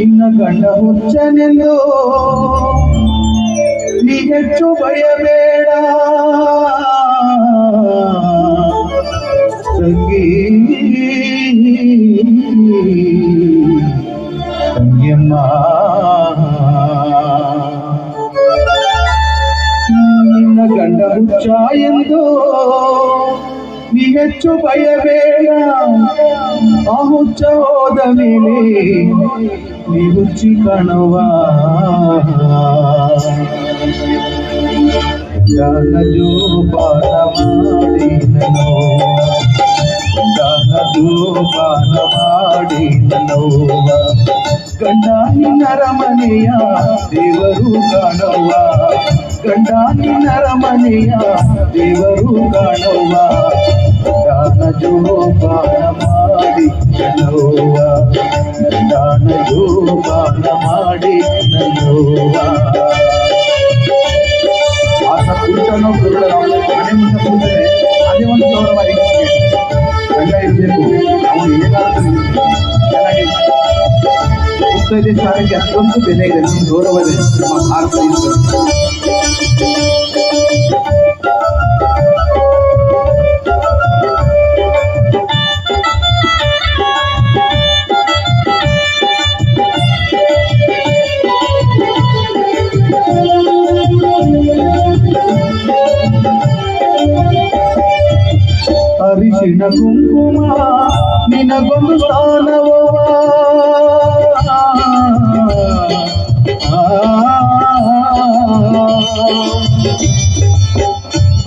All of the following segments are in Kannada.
ನಿನ್ನ ಗಂಡ ಹುಚ್ಚನೆಂದು ನೀ ಹೆಚ್ಚು ಭಯಬೇಡ ತಂಗಿ ಹೆಚ್ಚು ಭಯಬೇಡ ಅಹುಚ್ಚ ಹುಚ್ಚ ಹೋದ ಮೇಲೆ ನಿರುಚಿ ಕಣವ ಕಾಣುವ ಗಾನ ಜೋಪಾನ ಮಾಡಿ ಗಾನ ಜೋಪಾನ ಮಾಡಿ ನೋವ ಗಂಡ ನಿನ್ನರ ಮನೆಯ ದೇವರು ಕಾಣುವ. ಗಂಡಾನಿ ನರಮನೆಯ ದೇವರು ಕಾಣುವ. ಜೋಪಾನ ಮಾಡಿ ನೋವ ಗಾನ ಜೋಪಾನ ಮಾಡಿ ನೋವ ಆತ ಕೂತನೋ ಗುರುಗಳ ಮನೆ ಮುಂದೆ ಕೂತರೆ ಇರಬೇಕು. ಅವನು ಏನಾದರೂ ಚೆನ್ನಾಗಿ ಸ್ಥಾನಕ್ಕೆ ಅಷ್ಟೊಂದು ಬೆಲೆ ಇದೆ. ಗೌರವ ಇದೆ. ನಮ್ಮ ಭಾರತ ಅರಿಶಿಣ ಕುಂಕುಮ ನಿನಗೊಂದು ಸ್ಥಾನವವ ಅರಿಶಿಣ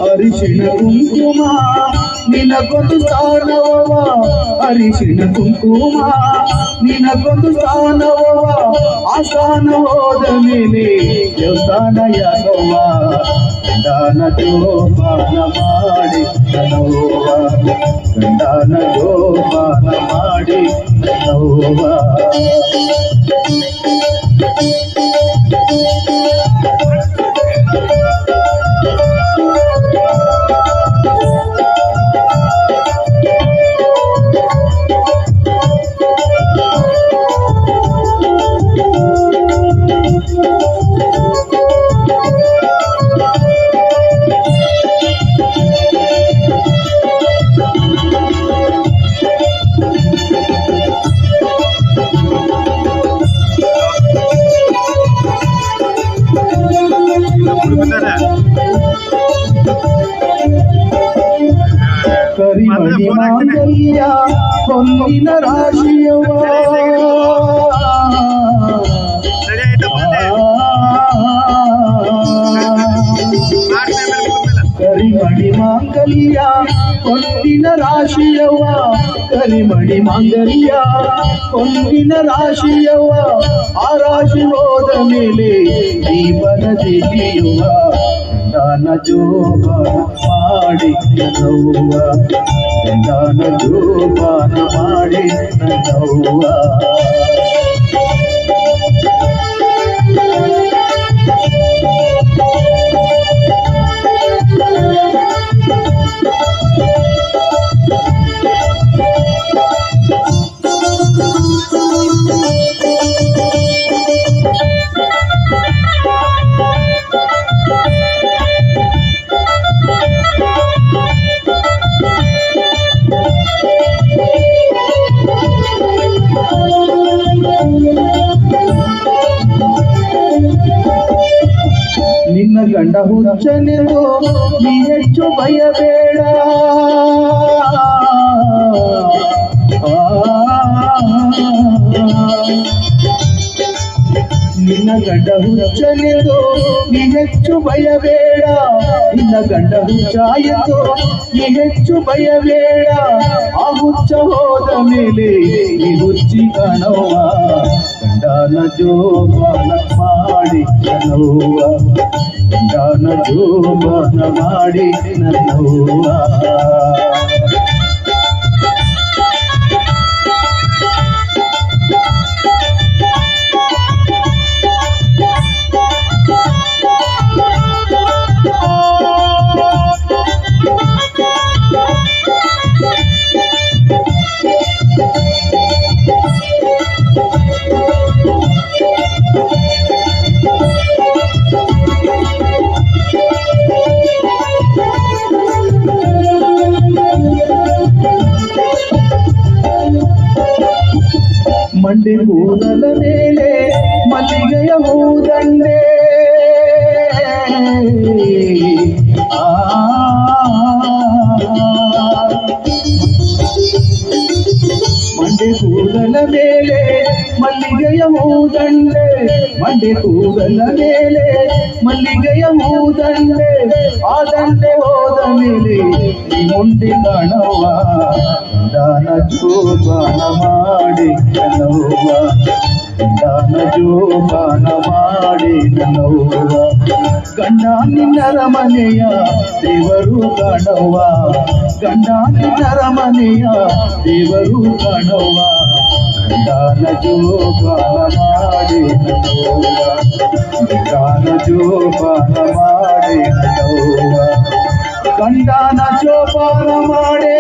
ಕುಂಕುಮ ನಿನಗೊಂದು ಸ್ಥಾನವವ ಅರಿಶಿಣ ಕುಂಕುಮ ನಿನಗೊಂದು ಸ್ಥಾನವವ ಆ ಸ್ಥಾನ ಹೋದ ಮೇಲೆ ದೇವಸ್ಥಾನ ಯಾಗವ್ವ ಗಂಡನ ಜೋಪಾನ ಮಾಡಿ ನೋವ ಗಂಡನ ಜೋಪಾನ ಮಾಡಿ ನೋವ ಮಾಂಗಲ್ಯ ಹೊನ್ನಿನ ರಾಶಿಯವ ಸರಿ ಆಯ್ತಾ ಬಂದೆ ಕರಿಮಣಿ ಮಾಂಗಲ್ಯ ಹೊನ್ನಿನ ರಾಶಿಯವ ಕರಿಮಣಿ ಮಾಂಗಲ್ಯ ಹೊನ್ನಿನ ರಾಶಿಯವ ಆ ರಾಶಿ ಹೋದ ಮೇಲೆ ದೀಪನ ದಿಲಿಯುವ ದಾನ ಜೋಪಾನ ಮಾಡಿ ನನ್ನವ್ವ ದಾನ ಜೋಪಾನ ಮಾಡಿ ನನ್ನವ್ವ ನಿನ್ನ ಗಂಡ ಹುಚ್ಚನೆಂದು ನೀ ಹೆಚ್ಚು ಭಯಬೇಡ ಗಂಡ ಹುಚ್ಚನೆಂದು ನೀ ಹೆಚ್ಚು ಭಯಬೇಡ. ನಿನ್ನ ಗಂಡ ಹುಚ್ಚ ಎಂದು ನೀ ಹೆಚ್ಚು ಭಯಬೇಡ. ಆ ಹುಚ್ಚ ಹೋದ ಮೇಲೆ ಈ ಹುಚ್ಚಿ ಕಾಣವ್ವ ಗಂಡನ ಜೋಪಾನ ಮಾಡಿ ನನ್ನವ್ವ ಗಂಡನ ಜೋಪಾನ ಮಾಡಿ ನನ್ನವ್ವ ಮಂಡೆ ಕೂದಲ ಮೇಲೆ ಮಲ್ಲಿಗೆಯ ಹೂದಂಡೆ ಆ ಮಂಡೆ ಕೂದಲ ಮೇಲೆ, ಮಲ್ಲಿಗೆಯ ಹೂದಂಡೆ. ಮಂಡೆ ಕೂದಲ ಮೇಲೆ, ಮಲ್ಲಿಗೆಯ ಹೂದಂಡೆ. ಆ ದಂಡೆ ಹೋದ ಮೇಲೆ ಮುಂದೆ ಕಾಣವ್ವ ದಾನ ಚೋಪಾನ ಮಾಡಿ ಕಣವ್ವ ದಾನ ಜೋಪಾನ ಮಾಡಿ ನನ್ನವ್ವ ಗಂಡ ನಿನ್ನರ ಮನೆಯ ದೇವರು ಕಾಣವ್ವ ಗಂಡ ನಿನ್ನರ ಮನೆಯ ದೇವರು ಕಾಣವ್ವ ದಾನ ಜೋಪಾನ ಮಾಡಿ ನನ್ನವ್ವ ದಾನ ಜೋಪಾನ ಮಾಡಿ ನನ್ನವ್ವ ಗಂಡನ ಜೋಪಾನ ಮಾಡೇ.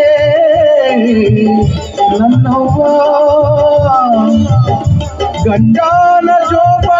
ನನ್ನವ್ವ ಗಂಡನ ಜೋಪಾನ